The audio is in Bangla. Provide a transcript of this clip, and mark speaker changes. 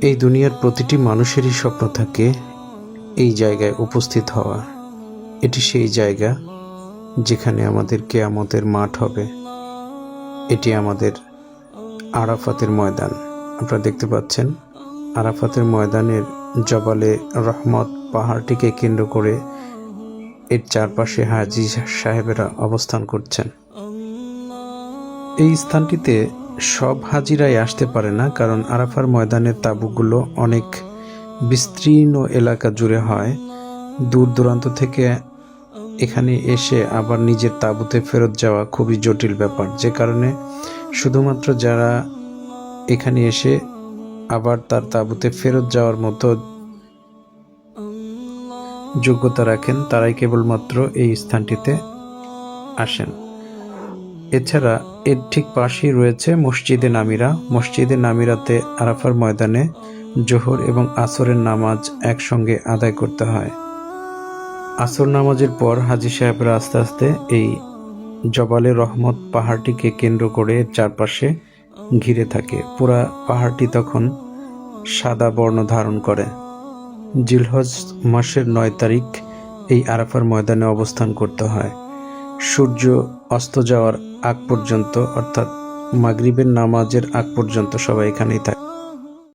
Speaker 1: এই দুনিয়ার প্রতিটি মানুষেরই স্বপ্ন থাকে এই জায়গায় উপস্থিত হওয়া। এটি সেই জায়গা যেখানে আমাদের কেয়ামতের মাঠ হবে। এটি আমাদের আরাফাতের ময়দান। আপনারা দেখতে পাচ্ছেন, আরাফাতের ময়দানের জবালে রহমত পাহাড়টিকে কেন্দ্র করে এর চারপাশে হাজি সাহেবেরা অবস্থান করছেন। এই স্থানটিতে সব হাজিরাই আসতে পারে না, কারণ আরাফার ময়দানের তাঁবুগুলো অনেক বিস্তীর্ণ এলাকা জুড়ে হয়। দূর দূরান্ত থেকে এখানে এসে আবার নিজের তাঁবুতে ফেরত যাওয়া খুবই জটিল ব্যাপার। যে কারণে শুধুমাত্র যারা এখানে এসে আবার তার তাঁবুতে ফেরত যাওয়ার মতো যোগ্যতা রাখেন, তারাই কেবলমাত্র এই স্থানটিতে আসেন। এছাড়া এর ঠিক পাশেই রয়েছে মসজিদে নামিরা। মসজিদে নামিরাতে আরাফার ময়দানে জোহর এবং আসরের নামাজ একসঙ্গে আদায় করতে হয়। আসর নামাজের পর হাজি সাহেবরা আস্তে আস্তে এই জবালে রহমত পাহাড়টিকে কেন্দ্র করে চারপাশে ঘিরে থাকে। পুরা পাহাড়টি তখন সাদা বর্ণ ধারণ করে। জিলহজ মাসের নয় তারিখ এই আরাফার ময়দানে অবস্থান করতে হয়। সূর্য অস্ত যাওয়ার আগ পর্যন্ত অর্থাৎ মাগরিবের নামাজের আগ পর্যন্ত সবাই এখানেই থাকে।